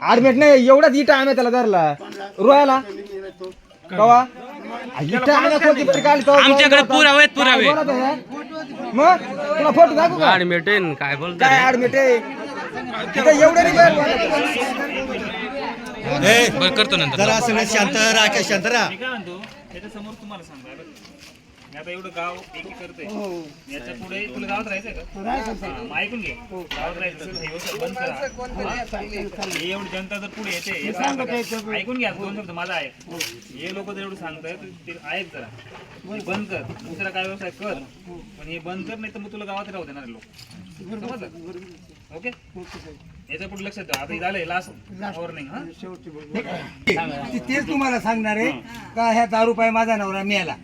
आडमेट नाही एवढाच इटा आम्ही त्याला धरला. रोयाला? कवा? इटा आम्ही कोणती तरी काढली तेव्हा आमच्याकडे पुरावे आहेत, पुरावे. काय बोलत आहे? मग? तुला फोटो दाखवू का? काय बोल काय ऍडमिट आहे? तिथं एवढे नाही. बरं करतो नंतर. जरा असं शांत राहा काय शांत राहा. मी काय म्हणतो? त्याच्यासमोर तुम्हाला सांगा मी आता एवढं गाव एकी करतोय. याच्यापुढे तुला गावात राहायचंय का? हा, मग ऐकून घे. गावात राहायचं हे व्यवस्थित बंद करा. हे? एवढी जनता जर पुढे येते हे सांगतं? ऐकून घ्या दोन शब्द माझा ऐक हे. लोक जर एवढं सांगतायत ते ऐक जरा. हे बंद कर. दुसरा काय व्यवसाय कर. पण हे बंद कर नाही तर मग तुला गावात राहू देणार लोक. ओके? याच्यापुढे लक्षात ठेवा. आता हे झालंय लास्ट वॉर्निंग हा? ती तेच तुम्हाला सांगणार आहे का ह्या दारू पाय माझा नवरा मिळाला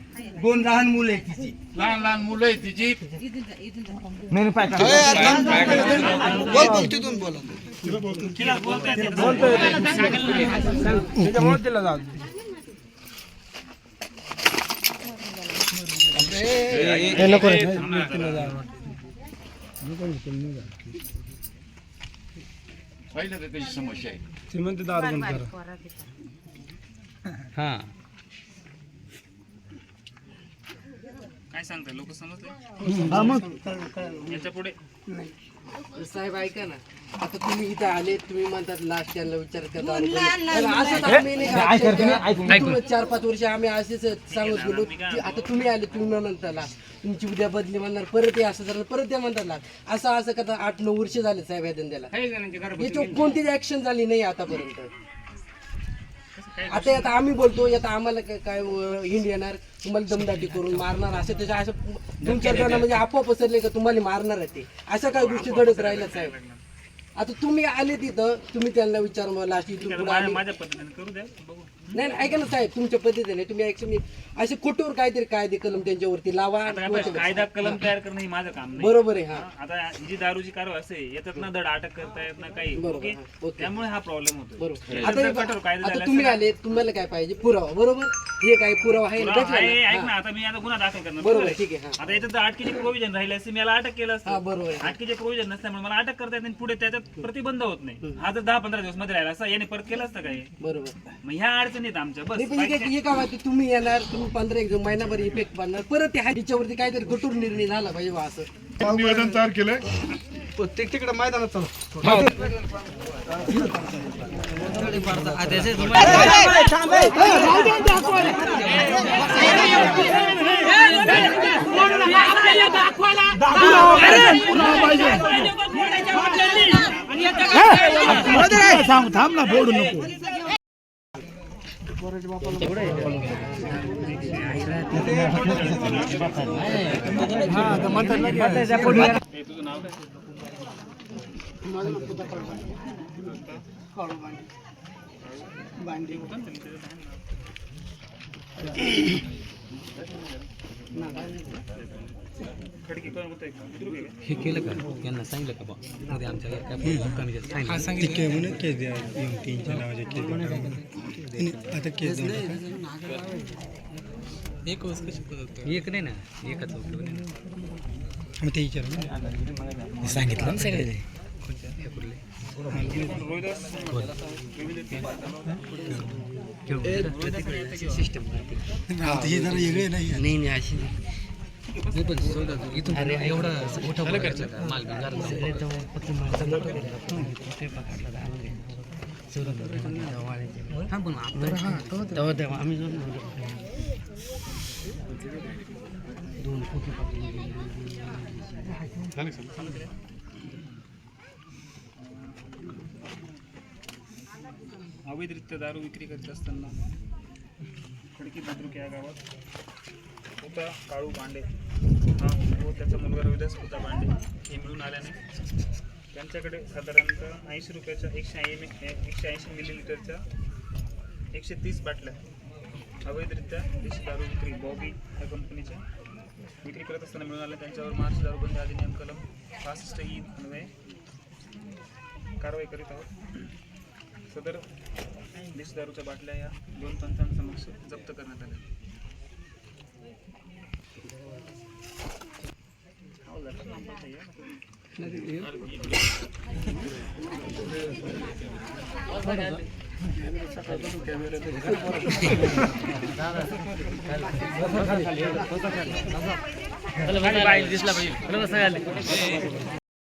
दोन लहान मुलं आहेत तिची. लहान लहान मुलं आहे तिची. नाही नाही, पाय काढ. तिला बोलता येते त्याच्यामुळे तिला जाऊ दे. हे नको रे. तिला जाऊ दे. पहिलं का त्याची समस्या आहे. ती म्हणते दारू बंद करा. हा. काय सांगताय? लोक समजले? याच्यापुढे. साहेब ऐका ना. आता तुम्ही इथं आले तुम्ही म्हणतात लास्ट त्यांना विचार करता. असंच आम्ही नाही का ऐकून. चार पाच वर्ष आम्ही असेच सांगत गेलो. की आता तुम्ही आले तुम्ही म्हणता लास्ट तुमची उद्या बदली म्हणणार परत हे असं झालं परत ते म्हणतात लास्ट असं असं करता आठ नऊ वर्ष झाले साहेब या धंद्याला. याच्यावर कोणतीच ऍक्शन झाली नाही आतापर्यंत. आता आता आम्ही बोलतो आता आम्हाला काय काय अं, हिंड येणार तुम्हाला दमदाटी करून मारणार असं त्याच्या असं तुमच्या जणांना म्हणजे आपोआप पसरले का तुम्हाला मारणार आहे ते. अशा काही गोष्टी घडत राहिल्या साहेब? आता तुम्ही आले तिथं तुम्ही त्यांना विचार मला अशी इथून पुढे माझ्या आली. माझ्या पद्धतीने करू द्या बघू. नाही नाही, ऐका ना साहेब तुमच्या पद्धतीने तुम्ही ऍक्च्युली असे कुठवर काहीतरी कायदे कलम त्यांच्यावरती लावा आता काय पाहिजे, कायदा कलम तयार करणं हे माझं काम नाही. बरोबर आहे हा. आता ही जी दारूची कारवाई असते याच्यात ना धड अटक करता येत ना काही ओके? हा, ओके. त्यामुळे हा प्रॉब्लेम होतो बरोबर. आता आता कठोर कायदा आता झाला तुम्ही आले तुम्हाला काय पाहिजे? पुरावा बरोबर? हे काय पुरावा आहे? ना भेटला आहे, ना? ऐक ना आता मी आता गुन्हा दाखल करणार बरोबर, बरोबर आहे? ठीक आहे, हा. आता याच्यात जर अटकेचे प्रोव्हिजन राहिले असते मी याला अटक केलं हा असतं बरोबर आहे. अटकेचे प्रोव्हिजन नसल्यामुळे मला अटक करता येत नाही पुढे त्याच्यात प्रतिबंध होत नाही. हा जर दहा पंधरा दिवसमध्ये राहिला असता याने परत केलं असतं काय? बरोबर. मग ह्या अडचणीत आमच्या बस. नाही पण हे काय- हे काय माहिती तुम्ही येणार तुम्ही पंधरा एक महिनाभर इफेक्ट पडणार परत त्या ह्याच्यावरती काहीतरी कठोर निर्णय झाला पाहिजे बा असं. निवेदन तयार केलंय. तिकडे मैदानात चला थांब ना फोडू नको. हे का? हे केलं का यांना सांगितलं का बा मध्ये आमच्या काय कमी जास्त सांगितलं एक वर्ष कशी पद्धत? एक नाही ना एकाच उपयोग नाही ना. सांगितलं सगळे कोणत्या? हे कुठले? सिस्टम हे जरा नाही नाही नाही अशी नाही पण इथून एवढा मोठा करायचं माल पण तेव्हा आम्ही दोन फोटो अवैधरित्या दारू विक्री करीत असताना खडकी बुद्रुक या गावात होता काळू बांडे हा व त्याचा मुलगा रविदास होता बांडे हे मिळून आल्याने त्यांच्याकडे साधारणतः ऐंशी रुपयाच्या एकशे ऐंशी एकशे ऐंशी मिलीलिटरच्या एकशे तीस बाटल्या अवैधरित्या देशी दारू विक्री बॉबी या कंपनीच्या विक्री करत असताना मिळून आल्या. त्यांच्यावर महाराष्ट्र दारूबंदी अधिनियम कलम पासष्ट ई अन्वये कारवाई करीत आहोत. सदर देश दारूच्या बाटल्या या दोन पंचांसमक्ष जप्त करण्यात आल्या. दिसला पाहिजे.